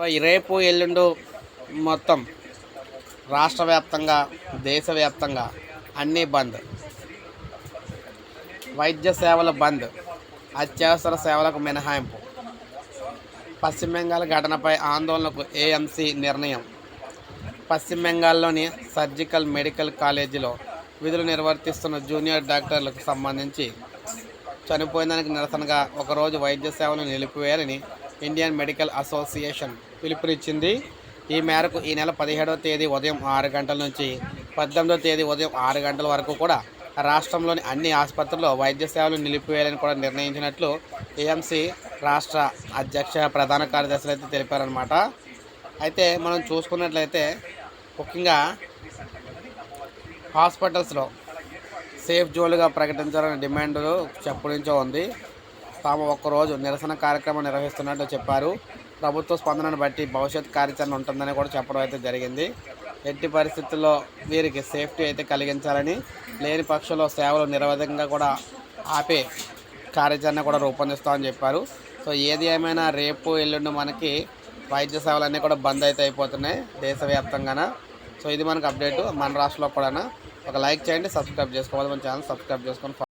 So రేపు ఎల్లుండు మొత్తం రాష్ట్ర వ్యాప్తంగా దేశవ్యాప్తంగా అన్నీ బంద్. వైద్య సేవలు బంద్. అత్యవసర సేవలకు మినహాయింపు. పశ్చిమ బెంగాల్ ఘటనపై ఆందోళనకు ఏఎంసీ నిర్ణయం. పశ్చిమ బెంగాల్లోని సర్జికల్ మెడికల్ కాలేజీలో విధులు నిర్వర్తిస్తున్న జూనియర్ డాక్టర్లకు సంబంధించి చనిపోయిన దానికి నిరసనగా ఒకరోజు వైద్య సేవలు నిలిపివేయాలని ఇండియన్ మెడికల్ అసోసియేషన్ పిలుపునిచ్చింది. ఈ మేరకు ఈ నెల పదిహేడవ తేదీ ఉదయం ఆరు గంటల నుంచి పద్దెనిమిదవ తేదీ ఉదయం ఆరు గంటల వరకు కూడా రాష్ట్రంలోని అన్ని ఆసుపత్రుల్లో వైద్య సేవలు నిలిపివేయాలని కూడా నిర్ణయించినట్లు ఏఎంసీ రాష్ట్ర అధ్యక్ష ప్రధాన కార్యదర్శులు అయితే తెలిపారనమాట అయితే మనం చూసుకున్నట్లయితే ముఖ్యంగా హాస్పిటల్స్లో సేఫ్ జోన్లుగా ప్రకటించాలని డిమాండ్ చెప్పు నుంచో ఉంది. తాము ఒక్కరోజు నిరసన కార్యక్రమం నిర్వహిస్తున్నట్టు చెప్పారు. ప్రభుత్వ స్పందనను బట్టి భవిష్యత్ కార్యాచరణ ఉంటుందని కూడా చెప్పడం అయితే జరిగింది. ఎట్టి పరిస్థితుల్లో వీరికి సేఫ్టీ అయితే కలిగించాలని లేని పక్షంలో సేవలు నిరవధికంగా కూడా ఆపే కార్యాచరణ కూడా రూపొందిస్తామని చెప్పారు. సో ఏది ఏమైనా రేపు ఎల్లుండి మనకి వైద్య సేవలన్నీ కూడా బంద్ అయితే అయిపోతున్నాయి దేశవ్యాప్తంగాన. సో ఇది మనకు అప్డేట్ మన రాష్ట్రంలో కూడా ఒక లైక్ చేయండి సబ్స్క్రైబ్ చేసుకోవాలి మన ఛానల్ సబ్స్క్రైబ్ చేసుకొని